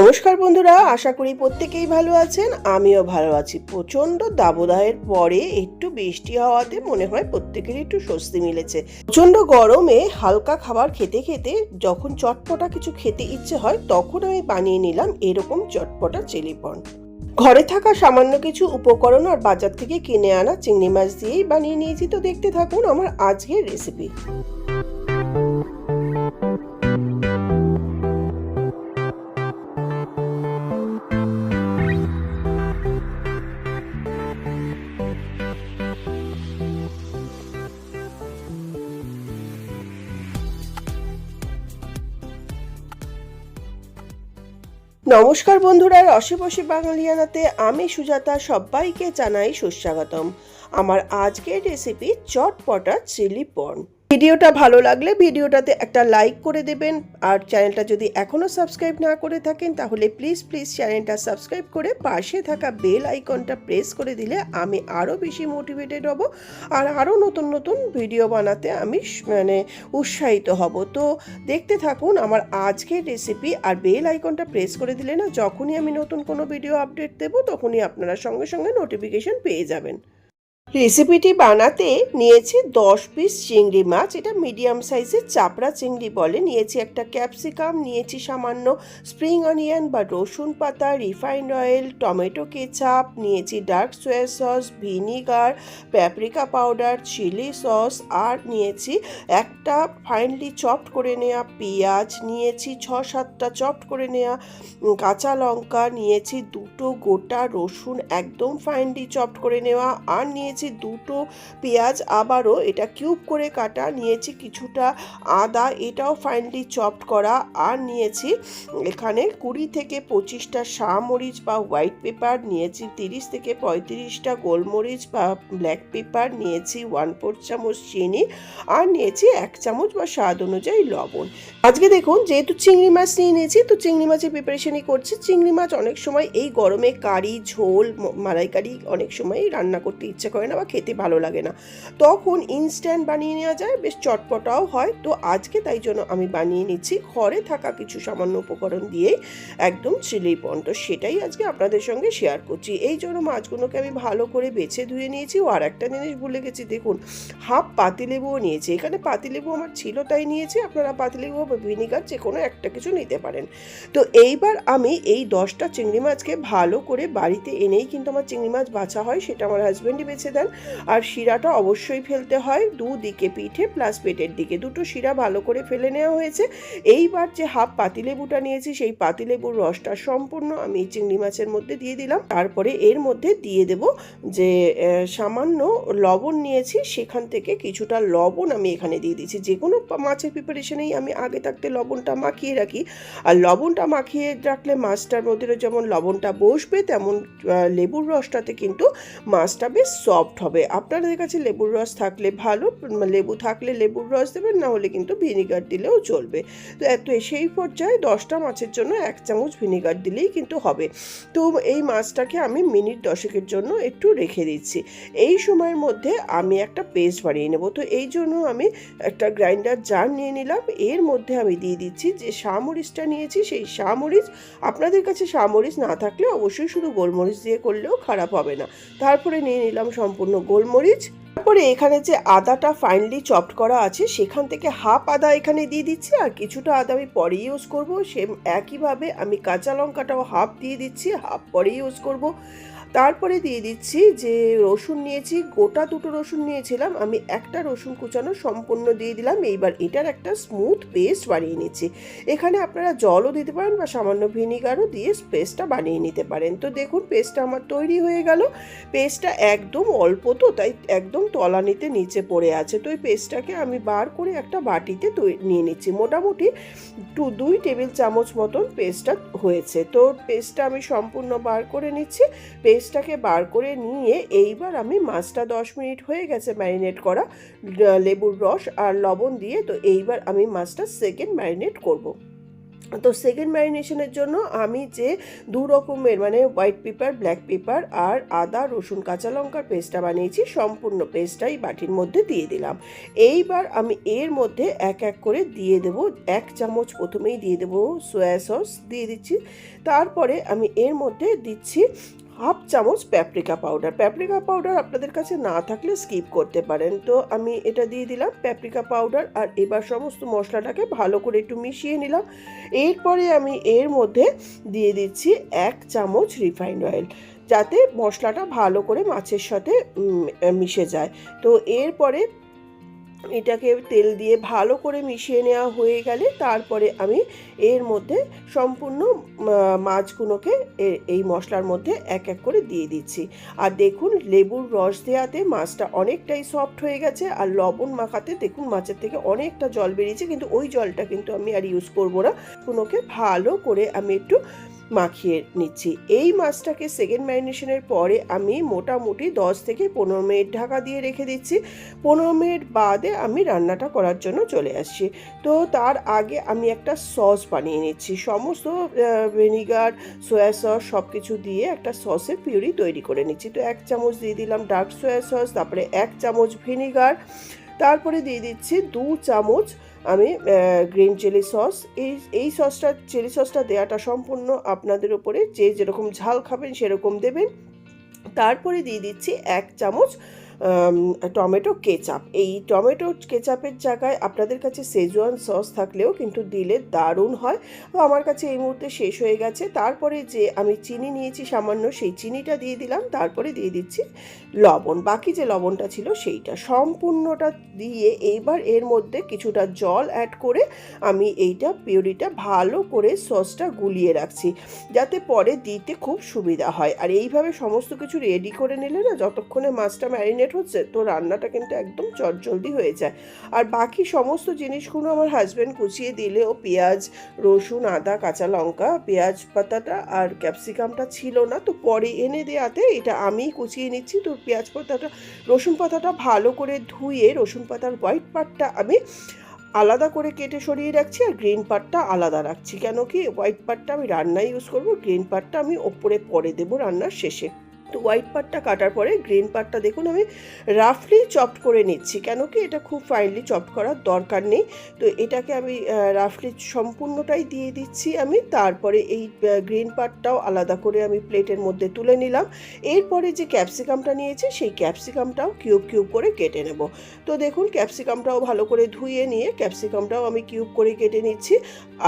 নমস্কার বন্ধুরা, আশা করি প্রত্যেকেই ভালো আছেন। আমিও ভালো আছি। প্রচণ্ড দাবদাহের পরে একটু বৃষ্টি হওয়াতে মনে হয় প্রত্যেকেরই একটু স্বস্তি মিলেছে। প্রচণ্ড গরমে হালকা খাবার খেতে খেতে যখন চটপটা কিছু খেতে ইচ্ছে হয়, তখন আমি বানিয়ে নিলাম এরকম চটপটা চিলিপন ঘরে থাকা সামান্য কিছু উপকরণ আর বাজার থেকে কিনে আনা চিংড়ি মাছ দিয়েই বানিয়ে নিয়েছি। তো দেখতে থাকুন আমার আজকের রেসিপি নমস্কার বন্ধুরা রসে বসে বাঙালিয়ানাতে আমি সুজাতা সবাইকে জানাই সুস্বাগতম। আমার আজকের রেসিপি চটপটা চিলি পর্ন ভিডিওটা ভালো লাগলে ভিডিওটাতে একটা লাইক করে দেবেন। আর চ্যানেলটা যদি এখনও সাবস্ক্রাইব না করে থাকেন, তাহলে প্লিজ প্লিজ চ্যানেলটা সাবস্ক্রাইব করে পাশে থাকা বেল আইকনটা প্রেস করে দিলে আমি আরও বেশি মোটিভেটেড হব। আর আরও নতুন নতুন ভিডিও বানাতে আমি মানে উৎসাহিত হব। তো দেখতে থাকুন আমার আজকের রেসিপি আর বেল আইকনটা প্রেস করে দিলে না, যখনই আমি নতুন কোনো ভিডিও আপডেট দেবো, তখনই আপনারা সঙ্গে সঙ্গে নোটিফিকেশন পেয়ে যাবেন। রেসিপিটি বানাতে নিয়েছি দশ পিস চিংড়ি মাছ। এটা মিডিয়াম সাইজের চাপড়া চিংড়ি বলে। নিয়েছি একটা ক্যাপসিকাম, নিয়েছি সামান্য স্প্রিং অনিয়ন বা রসুন পাতা, রিফাইন্ড অয়েল, টমেটো কেচাপ, নিয়েছি dark soya sauce, vinegar, paprika powder, chilli sauce আর নিয়েছি একটা ফাইনলি চপড করে নেওয়া পেঁয়াজ, নিয়েছি ছ সাতটা চপড করে নেওয়া কাঁচা লঙ্কা, নিয়েছি দুটো গোটা রসুন একদম ফাইনলি চপড করে নেওয়া, আর নিয়েছি দুটো পেঁয়াজ, আবারও এটা কিউব করে কাটা, নিয়েছি কিছুটা আদা, এটাও ফাইনলি চপড করা আর নিয়েছি এখানে কুড়ি থেকে পঁচিশটা মরিচ বা হোয়াইট পেপার নিয়েছি তিরিশ থেকে পঁয়ত্রিশটা গোলমরিচ বা ব্ল্যাক পেপার নিয়েছি ওয়ান ফোর চামচ চিনি আর নিয়েছি এক চামচ বা স্বাদ অনুযায়ী লবণ। আজকে দেখুন যেহেতু চিংড়ি মাছ নিয়ে নিয়েছি, তো চিংড়ি মাছের প্রিপারেশনই করছি। চিংড়ি মাছ অনেক সময় এই গরমে কারি, ঝোল মালাইকারি অনেক সময় রান্না করতে ইচ্ছে করে বা খেতে ভালো লাগে না। তখন ইনস্ট্যান্ট বানিয়ে নেওয়া যায়, বেশ চটপটাও হয়। তো আজকে তাই জন্য আমি বানিয়ে নিচ্ছি। ঘরে থাকা কিছু সামান্য উপকরণ দিয়েই একদম চিলি পন। তো সেটাই আজকে আপনাদের সঙ্গে শেয়ার করছি। এই জন্য মাছগুলোকে আমি ভালো করে বেছে ধুয়ে নিয়েছি। ও আর একটা জিনিস ভুলে গেছি, দেখুন, হাফ পাতিলেবুও নিয়েছি। এখানে পাতিলেবু আমার ছিল তাই নিয়েছি। আপনারা পাতিলেবু বা ভিনিগার যে কোনো একটা কিছু নিতে পারেন। তো এইবার আমি এই দশটা চিংড়ি মাছকে ভালো করে বাড়িতে এনেই কিন্তু আমার চিংড়ি মাছ বাছা হয়, সেটা আমার হাজব্যান্ডই বেছে দেন। আর শিরাটা অবশ্যই ফেলতে হয়, দুদিকে পিঠে প্লাস পেটের দিকে। দুটো শিরা ভালো করে ফেলে নেওয়া হয়েছে। এইবার যে হাফ পাতিলেবুটা নিয়েছি, সেই পাতিলেবুর রসটা সম্পূর্ণ আমি এই চিংড়ি মাছের মধ্যে দিয়ে দিলাম। তারপরে এর মধ্যে দিয়ে দেব যে সামান্য লবণ নিয়েছি। সেখান থেকে কিছুটা লবণ আমি এখানে দিয়ে দিচ্ছি যে কোনো মাছের প্রিপারেশনেই আমি আগে থাকতে লবণটা মাখিয়ে রাখি। আর লবণটা মাখিয়ে রাখলে মাছটার মধ্যে যেমন লবণটা বসবে, তেমন লেবুর রসটাতে কিন্তু মাছটা বেশ সফট হবে। আপনাদের কাছে লেবুর রস থাকলে ভালো লেবু থাকলে লেবুর রস দেবেন, না হলে কিন্তু ভিনিগার দিলেও চলবে। তো এত, সেই পর্যায়ে দশটা মাছের জন্য এক চামচ ভিনিগার দিলেই কিন্তু হবে। তো এই মাছটাকে আমি মিনিট দশেকের জন্য একটু রেখে দিচ্ছি। এই সময়ের মধ্যে আমি একটা পেস্ট বানিয়ে নেব। তো এই জন্য আমি একটা গ্রাইন্ডার জার নিয়ে নিলাম। এর মধ্যে আমি দিয়ে দিচ্ছি যে শামরিচটা নিয়েছি। সেই শামরিচ, আপনাদের কাছে শামরিচ না থাকলে অবশ্যই শুধু গোলমরিচ দিয়ে করলেও খারাপ হবে না। তারপরে নিয়ে নিলাম সম্পূর্ণ গোলমরিচ। তারপরে এখানে যে আদাটা ফাইনালি চপড করা আছে, সেখান থেকে হাফ আদা এখানে দিয়ে দিচ্ছি, আর কিছুটা আদা আমি পরে ইউজ করব। সেম একইভাবে আমি কাঁচা লঙ্কাটাও হাফ দিয়ে দিচ্ছি হাফ পরে ইউজ করব। তারপরে দিয়ে দিচ্ছি যে রসুন নিয়েছি, গোটা দুটো রসুন নিয়েছিলাম, আমি একটা রসুন কুচানো সম্পূর্ণ দিয়ে দিলাম, এইবার এটার একটা স্মুথ পেস্ট বানিয়ে নিচ্ছি। এখানে আপনারা জলও দিতে পারেন বা সামান্য ভিনিগারও দিয়ে পেস্টটা বানিয়ে নিতে পারেন। তো দেখুন পেস্টটা আমার তৈরি হয়ে গেল। পেস্টটা একদম অল্প তো, তাই একদম তলানিতে নিচে পড়ে আছে। তো এই পেস্টটাকে আমি বার করে একটা বাটিতে নিয়ে নিচ্ছি। মোটামুটি টু দুই টেবিল চামচ মতন পেস্টটা হয়েছে। তো পেস্টটা আমি সম্পূর্ণ বার করে নিচ্ছি। পেস্টটাকে বার করে নিয়ে এইবার আমি মাছটা দশ মিনিট হয়ে গেছে ম্যারিনেট করা লেবুর রস আর লবণ দিয়ে, তো এইবার আমি মাছটা সেকেন্ড ম্যারিনেট করব। তো সেকেন্ড ম্যারিনেশনের জন্য আমি যে দু রকমের মানে হোয়াইট পেপার ব্ল্যাক পেপার আর আদা, রসুন, কাঁচা লঙ্কার পেস্টটা বানিয়েছি, সম্পূর্ণ পেস্টটাই বাটির মধ্যে দিয়ে দিলাম এইবার আমি এর মধ্যে এক এক করে দিয়ে দেব, এক চামচ প্রথমেই দিয়ে দেব সয়া সস দিয়ে দিচ্ছি তারপরে আমি এর মধ্যে দিচ্ছি হাফ চামচ প্যাপরিকা পাউডার প্যাপরিকা পাউডার আপনাদের কাছে না থাকলে স্কিপ করতে পারেন। তো আমি এটা দিয়ে দিলাম প্যাপরিকা পাউডার আর এবার সমস্ত মশলাটাকে ভালো করে একটু মিশিয়ে নিলাম। এরপরে আমি এর মধ্যে দিয়ে দিচ্ছি এক চামচ রিফাইন্ড অয়েল যাতে মশলাটা ভালো করে মাছের সাথে মিশে যায়। তো এরপরে এটাকে তেল দিয়ে ভালো করে মিশিয়ে নেওয়া হয়ে গেলে তারপরে আমি এর মধ্যে সম্পূর্ণ মাছগুলোকে এই মশলার মধ্যে এক এক করে দিয়ে দিচ্ছি। আর দেখুন, লেবুর রস দেওয়াতে মাছটা অনেকটাই সফট হয়ে গেছে আর লবণ মাখাতে দেখুন মাছের থেকে অনেকটা জল বেরিয়েছে, কিন্তু ওই জলটা কিন্তু আমি আর ইউজ করব না। কোনোকে ভালো করে আমি একটু মাখিয়ে নিচ্ছি। এই মাছটাকে সেকেন্ড ম্যারিনেশনের পরে আমি মোটামুটি দশ থেকে পনেরো মিনিট ঢাকা দিয়ে রেখে দিচ্ছি। পনেরো মিনিট বাদে আমি রান্নাটা করার জন্য চলে আসছি। তো তার আগে আমি একটা সস বানিয়ে নিচ্ছি। সমস্ত ভিনিগার সয়া সস সব কিছু দিয়ে একটা সসের পিউরি তৈরি করে নিচ্ছি। তো এক চামচ দিয়ে দিলাম ডার্ক সয়া সস তারপরে এক চামচ ভিনিগার তারপরে দিয়ে দিচ্ছি দু চামচ আমি গ্রিন চিলি সস এই এই সসটা চিলি সসটা দেওয়াটা সম্পূর্ণ আপনাদের উপরে। যে যেরকম ঝাল খাবেন সেরকম দেবেন। তারপরে দিয়ে দিচ্ছি এক চামচ টমেটো কেচাপ। এই টমেটো কেচাপের জায়গায় আপনাদের কাছে সেজওয়ান সস থাকলেও কিন্তু দিলে দারুণ হয়। আমার কাছে এই মুহূর্তে শেষ হয়ে গেছে। তারপরে যে আমি চিনি নিয়েছি সামান্য, সেই চিনিটা দিয়ে দিলাম। তারপরে দিয়ে দিচ্ছি লবণ। বাকি যে লবণটা ছিল সেইটা। সম্পূর্ণটা দিয়ে এইবার এর মধ্যে কিছুটা জল অ্যাড করে আমি এইটা, পিউরিটা ভালো করে সসটা গুলিয়ে রাখছি। যাতে পরে দিতে খুব সুবিধা হয়। আর এইভাবে সমস্ত কিছু রেডি করে নিলে না, যতক্ষণে মাছটা ম্যারিনেট হচ্ছে, তো রান্নাটা কিন্তু একদম চটজলদি হয়ে যায়। আর বাকি সমস্ত জিনিসগুলো আমার হাজব্যান্ড কুচিয়ে দিলেও পেঁয়াজ, রসুন, আদা, কাঁচা লঙ্কা, পেঁয়াজ পাতাটা আর ক্যাপসিকামটা ছিল না, তো পরে এনে দেওয়াতে এটা আমিই কুচিয়ে নিচ্ছি, তো পেঁয়াজ পাতাটা, রসুন পাতাটা ভালো করে ধুয়ে রসুন পাতার হোয়াইট পার্টটা আমি আলাদা করে কেটে সরিয়ে রাখছি আর গ্রিন পার্টটা আলাদা রাখছি। কেন কি হোয়াইট পার্টটা আমি রান্নায় ইউজ করব গ্রিন পার্টটা আমি ওপরে পরে দেবো রান্নার শেষে। তো হোয়াইট পার্টটা কাটার পরে গ্রিন পার্টটা দেখুন আমি রাফলি চপড করে নিচ্ছি। কেন কি এটা খুব ফাইনলি চপড করার দরকার নেই। তো এটাকে আমি রাফলি সম্পূর্ণটাই দিয়ে দিচ্ছি আমি। তারপরে এই গ্রিন পার্টটাও আলাদা করে আমি প্লেটের মধ্যে তুলে নিলাম। এরপরে যে ক্যাপসিকামটা নিয়েছি, সেই ক্যাপসিকামটাও কিউব কিউব করে কেটে নেব। তো দেখুন ক্যাপসিকামটাও ভালো করে ধুয়ে নিয়ে ক্যাপসিকামটাও আমি কিউব করে কেটে নিচ্ছি।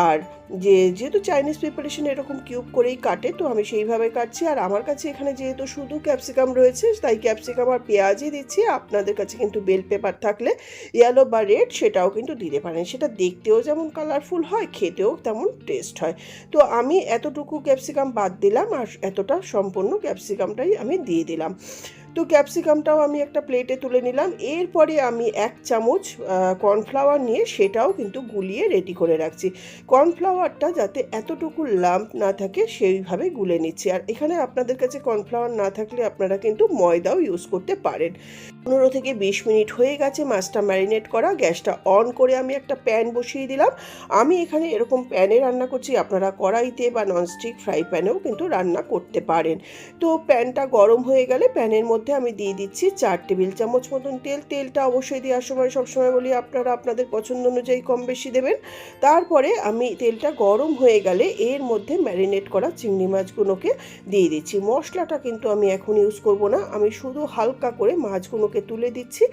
আর যে, যেহেতু চাইনিজ প্রিপারেশন এরকম কিউব করেই কাটে, তো আমি সেইভাবে কাটছি। আর আমার কাছে এখানে যেহেতু শুধু ক্যাপসিকাম রয়েছে, তাই ক্যাপসিকাম আর পেঁয়াজই দিচ্ছি। আপনাদের কাছে কিন্তু বেল পেপার থাকলে ইয়েলো বা রেড সেটাও কিন্তু দিতে পারেন। সেটা দেখতেও যেমন কালারফুল হয়, খেতেও তেমন টেস্ট হয়। তো আমি এতটুকু ক্যাপসিকাম বাদ দিলাম আর এতটা সম্পূর্ণ ক্যাপসিকামটাই আমি দিয়ে দিলাম। তো ক্যাপসিকামটাও আমি একটা প্লেটে তুলে নিলাম। এরপরে আমি এক চামচ কর্নফ্লাওয়ার নিয়ে সেটাও কিন্তু গুলিয়ে রেডি করে রাখছি। কর্নফ্লাওয়ারটা যাতে এতটুকু লাম্প না থাকে, সেইভাবে গুলে নিচ্ছি। আর এখানে আপনাদের কাছে কর্নফ্লাওয়ার না থাকলে আপনারা কিন্তু ময়দাও ইউজ করতে পারেন। পনেরো থেকে বিশ মিনিট হয়ে গেছে মাছটা ম্যারিনেট করা। গ্যাসটা অন করে আমি একটা প্যান বসিয়ে দিলাম। আমি এখানে এরকম প্যানে রান্না করছি। আপনারা কড়াইতে বা ননস্টিক ফ্রাই প্যানেও কিন্তু রান্না করতে পারেন। তো প্যানটা গরম হয়ে গেলে প্যানের মধ্যে আমি দিয়ে দিচ্ছি চার টেবিল চামচ মতন তেল। তেলটা অবশ্যই দেওয়ার সময় সবসময় বলি আপনারা আপনাদের পছন্দ অনুযায়ী কম বেশি দেবেন। তারপরে আমি তেলটা গরম হয়ে গেলে এর মধ্যে ম্যারিনেট করা চিংড়ি মাছগুলোকে দিয়ে দিচ্ছি। মশলাটা কিন্তু আমি এখন ইউজ করব না। আমি শুধু হালকা করে মাছগুলোকে তুলে দিচ্ছি।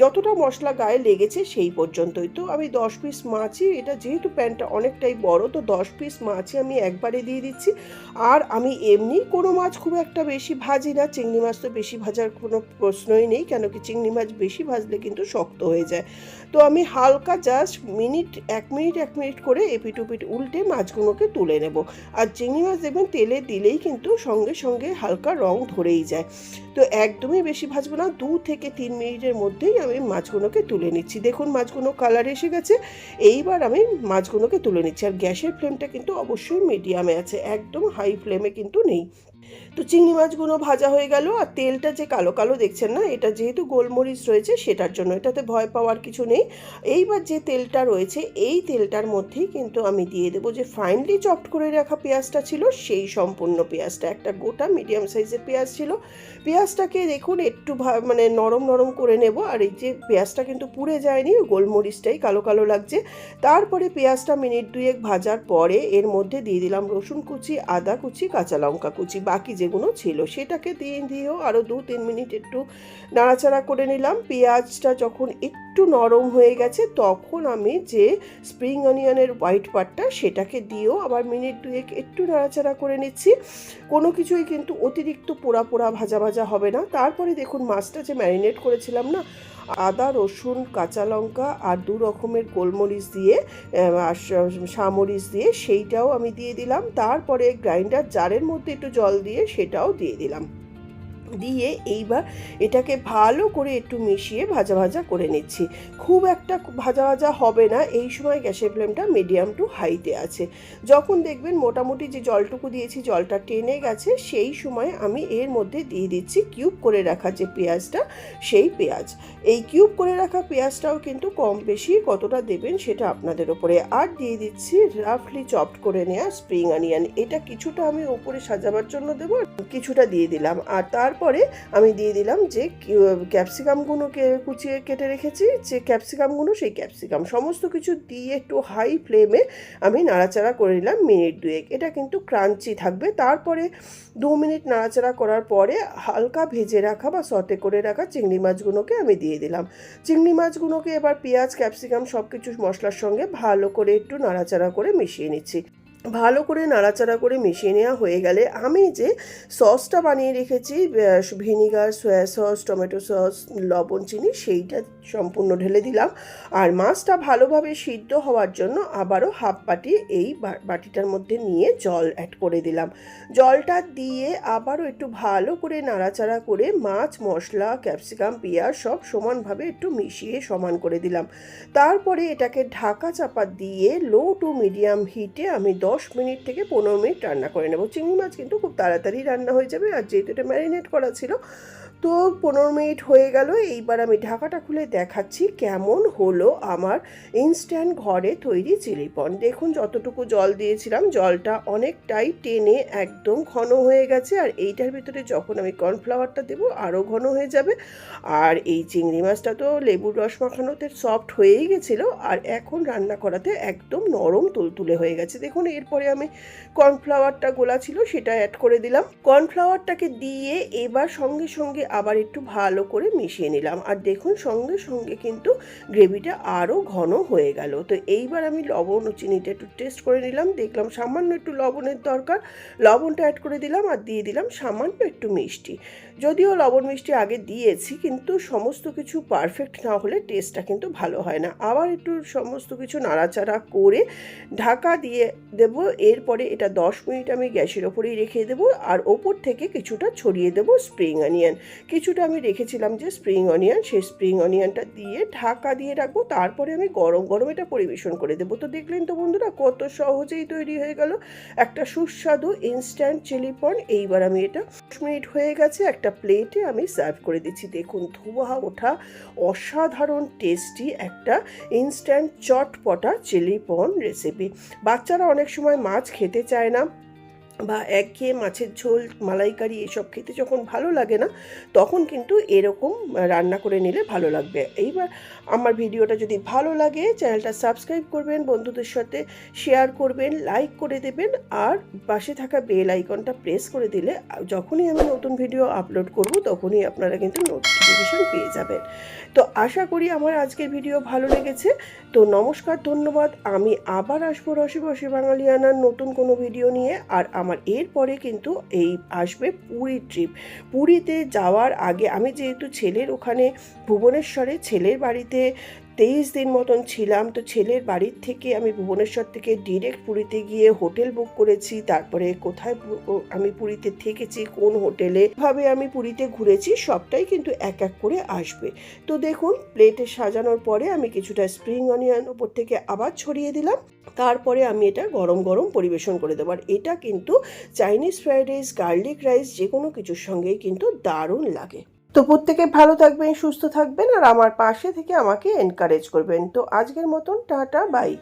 যতটা মশলা গায়ে লেগেছে সেই পর্যন্তই। তো আমি দশ পিস মাছই, এটা যেহেতু প্যানটা অনেকটাই বড়, তো দশ পিস মাছই আমি একবারে দিয়ে দিচ্ছি। আর আমি এমনি কোনো মাছ খুব একটা বেশি ভাজি না, চিংড়ি মাছ তো বেশি ভাজার কোনো প্রশ্নই নেই কেন কি চিংড়ি মাছ বেশি ভাজলে কিন্তু শক্ত হয়ে যায়। তো আমি হালকা জাস্ট মিনিট, এক মিনিট এক মিনিট করে এপিট উপিট উল্টে মাছগুলোকে তুলে নেব। আর চিংড়ি মাছ দেখবেন তেলে দিলেই কিন্তু সঙ্গে সঙ্গে হালকা রং ধরেই যায়। তো একদমই বেশি ভাজবো না, দু থেকে তিন মিনিটের মধ্যেই আমি মাছগুলোকে তুলে নিচ্ছি। দেখুন মাছগুলো কালার এসে গেছে, এইবার আমি মাছগুলোকে তুলে নিচ্ছি। আর গ্যাসের ফ্লেমটা কিন্তু অবশ্যই মিডিয়ামে আছে, একদম হাই ফ্লেমে কিন্তু নেই। তো চিংড়ি মাছগুলো ভাজা হয়ে গেল আর তেলটা যে কালো কালো দেখছেন না, এটা যেহেতু গোলমরিচ রয়েছে সেটার জন্য, এটাতে ভয় পাওয়ার কিছু নেই। এইবার যে তেলটা রয়েছে, এই তেলটার মধ্যেই কিন্তু আমি দিয়ে দেবো যে ফাইনলি চপড করে রাখা পেঁয়াজটা ছিল, সেই সম্পূর্ণ পেঁয়াজটা। একটা গোটা মিডিয়াম সাইজের পেঁয়াজ ছিল। পেঁয়াজটাকে দেখুন একটু মানে নরম নরম করে নেব, আর এই যে পেঁয়াজটা কিন্তু পুড়ে যায়নি গোলমরিচটাই কালো কালো লাগছে। তারপরে পেঁয়াজটা মিনিট দুয়েক ভাজার পরে এর মধ্যে দিয়ে দিলাম রসুন কুচি, আদা কুচি, কাঁচা লঙ্কা কুচি। বাকি যেগুলো ছিল সেটাকে দিয়ে দিয়েও আরও দু তিন মিনিট একটু নাড়াচাড়া করে নিলাম। পেঁয়াজটা যখন একটু নরম হয়ে গেছে, তখন আমি যে স্প্রিং অনিয়নের হোয়াইট পার্টটা সেটাকে দিয়েও আবার মিনিট দুয়েক একটু নাড়াচাড়া করে নিচ্ছি। কোনো কিছুই কিন্তু অতিরিক্ত পোড়া পোড়া ভাজা ভাজা হবে না। তারপরে দেখুন মাছটা যে ম্যারিনেট করেছিলাম না, আদা, রসুন, কাঁচা লঙ্কা আর দু রকমের গোলমরিচ দিয়ে আর সামরিচ দিয়ে সেইটাও আমি দিয়ে দিলাম। তারপরে গ্রাইন্ডার জারের মধ্যে একটু জল দিয়ে সেটাও দিয়ে দিলাম। দিয়ে এইবার এটাকে ভালো করে একটু মিশিয়ে ভাজা ভাজা করে নিচ্ছি। খুব একটা ভাজা ভাজা হবে না, এই সময় গ্যাসের ফ্লেমটা মিডিয়াম টু হাইতে আছে। যখন দেখবেন মোটামুটি যে জলটুকু দিয়েছি, জলটা টেনে গেছে, সেই সময় আমি এর মধ্যে দিয়ে দিচ্ছি কিউব করে রাখা যে পেঁয়াজটা, সেই পেঁয়াজ। এই কিউব করে রাখা পেঁয়াজটাও কিন্তু কম বেশি কতটা দেবেন সেটা আপনাদের ওপরে। আর দিয়ে দিচ্ছি রাফলি চপড করে নেওয়া স্প্রিং অনিয়ন। এটা কিছুটা আমি ওপরে সাজাবার জন্য দেবো, কিছুটা দিয়ে দিলাম। আর তারপরে আমি দিয়ে দিলাম যে ক্যাপসিকামগুলোকে কুচিয়ে কেটে রেখেছি, যে ক্যাপসিকামগুলো সেই ক্যাপসিকাম সমস্ত কিছু দিয়ে একটু হাই ফ্লেমে আমি নাড়াচাড়া করে নিলাম মিনিট দুয়েক। এটা কিন্তু ক্রাঞ্চি থাকবে। তারপরে দু মিনিট নাড়াচাড়া করার পরে হালকা ভেজে রাখা বা সতে করে রাখা চিংড়ি মাছগুলোকে আমি দিয়ে দিলাম। চিংড়ি মাছগুলোকে এবার পেঁয়াজ ক্যাপসিকাম সব কিছু মশলার সঙ্গে ভালো করে একটু নাড়াচাড়া করে মিশিয়ে নিচ্ছি। ভালো করে নাড়াচাড়া করে মিশিয়ে নেওয়া হয়ে গেলে আমি যে সসটা বানিয়ে রেখেছি vinegar, soya sauce, tomato sauce, লবণ, চিনি, সেইটা সম্পূর্ণ ঢেলে দিলাম। আর মাছটা ভালোভাবে সিদ্ধ হওয়ার জন্য আবারও হাফ বাটি এই বাটিটার মধ্যে নিয়ে জল অ্যাড করে দিলাম। জলটা দিয়ে আবারও একটু ভালো করে নাড়াচাড়া করে মাছ, মশলা, ক্যাপসিকাম, পেঁয়াজ সব সমানভাবে একটু মিশিয়ে সমান করে দিলাম। তারপরে এটাকে ঢাকা চাপা দিয়ে লো টু মিডিয়াম হিটে আমি দশ মিনিট থেকে পনেরো মিনিট রান্না করে নেব। চিংড়ি মাছ কিন্তু খুব তাড়াতাড়ি রান্না হয়ে যাবে আর যেহেতু এটা ম্যারিনেট করা ছিল তো পনেরো মিনিট হয়ে গেল, এইবার আমি ঢাকাটা খুলে দেখাচ্ছি কেমন হলো আমার ইনস্ট্যান্ট ঘরে তৈরি চিলি পন দেখুন যতটুকু জল দিয়েছিলাম, জলটা অনেকটাই টেনে একদম ঘন হয়ে গেছে, আর এইটার ভিতরে যখন আমি কর্নফ্লাওয়ারটা দেবো আরও ঘন হয়ে যাবে। আর এই চিংড়ি মাছটা তো লেবুর রস মাখানোতে সফট হয়েই গেছিল, আর এখন রান্না করাতে একদম নরম তুলতুলে হয়ে গেছে। দেখুন এরপরে আমি কর্নফ্লাওয়ারটা গোলা ছিল, সেটা অ্যাড করে দিলাম। কর্নফ্লাওয়ারটাকে দিয়ে এবার সঙ্গে সঙ্গে আবার একটু ভালো করে মিশিয়ে নিলাম। আর দেখুন, সঙ্গে সঙ্গে কিন্তু গ্রেভিটা আরও ঘন হয়ে গেল। তো এইবার আমি লবণ ও চিনিটা একটু টেস্ট করে নিলাম। দেখলাম সামান্য একটু লবণের দরকার। লবণটা অ্যাড করে দিলাম আর দিয়ে দিলাম সামান্য একটু মিষ্টি। যদিও লবণ মিষ্টি আগে দিয়েছি, কিন্তু সমস্ত কিছু পারফেক্ট না হলে টেস্টটা কিন্তু ভালো হয় না। আবার একটু সমস্ত কিছু নাড়াচাড়া করে ঢাকা দিয়ে দেব। এরপরে এটা দশ মিনিট আমি গ্যাসের ওপরেই রেখে দেবো। আর ওপর থেকে কিছুটা ছড়িয়ে দেবো স্প্রিং অনিয়ন কিছুটা আমি রেখেছিলাম যে স্প্রিং অনিয়ন সেই স্প্রিং অনিয়নটা দিয়ে ঢাকা দিয়ে রাখব, তারপরে আমি গরম গরম এটা পরিবেশন করে দেবো। তো দেখলেন তো বন্ধুরা, কত সহজেই তৈরি হয়ে গেল। একটা সুস্বাদু ইনস্ট্যান্ট চিলি পন এইবার আমি এটা দশ মিনিট হয়ে গেছে, একটা প্লেটে আমি সার্ভ করে দিচ্ছি। দেখুন, ধোয়া ওঠা, অসাধারণ টেস্টি একটা ইনস্ট্যান্ট চটপটা চিলি পন রেসিপি বাচ্চারা অনেক সময় মাছ খেতে চায় না। বা একঘেয়ে মাছের ঝোল, মালাইকারি এসব খেতে যখন ভালো লাগে না, তখন কিন্তু এরকম রান্না করে নিলে ভালো লাগবে। এইবার আমার ভিডিওটা যদি ভালো লাগে, চ্যানেলটা সাবস্ক্রাইব করবেন, বন্ধুদের সাথে শেয়ার করবেন, লাইক করে দেবেন, আর পাশে থাকা বেল আইকনটা প্রেস করে দিলে যখনই আমি নতুন ভিডিও আপলোড করব, তখনই আপনারা কিন্তু নোটিফিকেশন পেয়ে যাবেন। তো আশা করি আমার আজকের ভিডিও ভালো লেগেছে। তো নমস্কার, ধন্যবাদ। আমি আবার আসব রসে বসে বাঙালিয়ানার নতুন কোনো ভিডিও নিয়ে, আর আমার এরপরে কিন্তু এই আসবে পুরী ট্রিপ পুরীতে যাওয়ার আগে আমি যেহেতু ছেলের ওখানে ভুবনেশ্বরে ছেলের বাড়িতে তেইশ দিন মতন ছিলাম, তো ছেলের বাড়ির থেকে আমি ভুবনেশ্বর থেকে ডিরেক্ট পুরীতে গিয়ে হোটেল বুক করেছি। তারপরে কোথায় আমি পুরীতে থেকেছি, কোন হোটেলে ভাবে আমি পুরীতে ঘুরেছি, সবটাই কিন্তু এক এক করে আসবে। তো দেখুন প্লেটে সাজানোর পরে আমি কিছুটা স্প্রিং অনিয়ন উপর থেকে আবার ছড়িয়ে দিলাম। তারপরে আমি এটা গরম গরম পরিবেশন করে দেবো। আর এটা কিন্তু Chinese fried rice garlic rice যে কোনো কিছুর সঙ্গেই কিন্তু দারুণ লাগে। তো প্রত্যেকে ভালো থাকবেন, সুস্থ থাকবেন আর আমার পাশে থেকে আমাকে এনকারেজ করবেন। তো আজকের মতন, টাটা বাই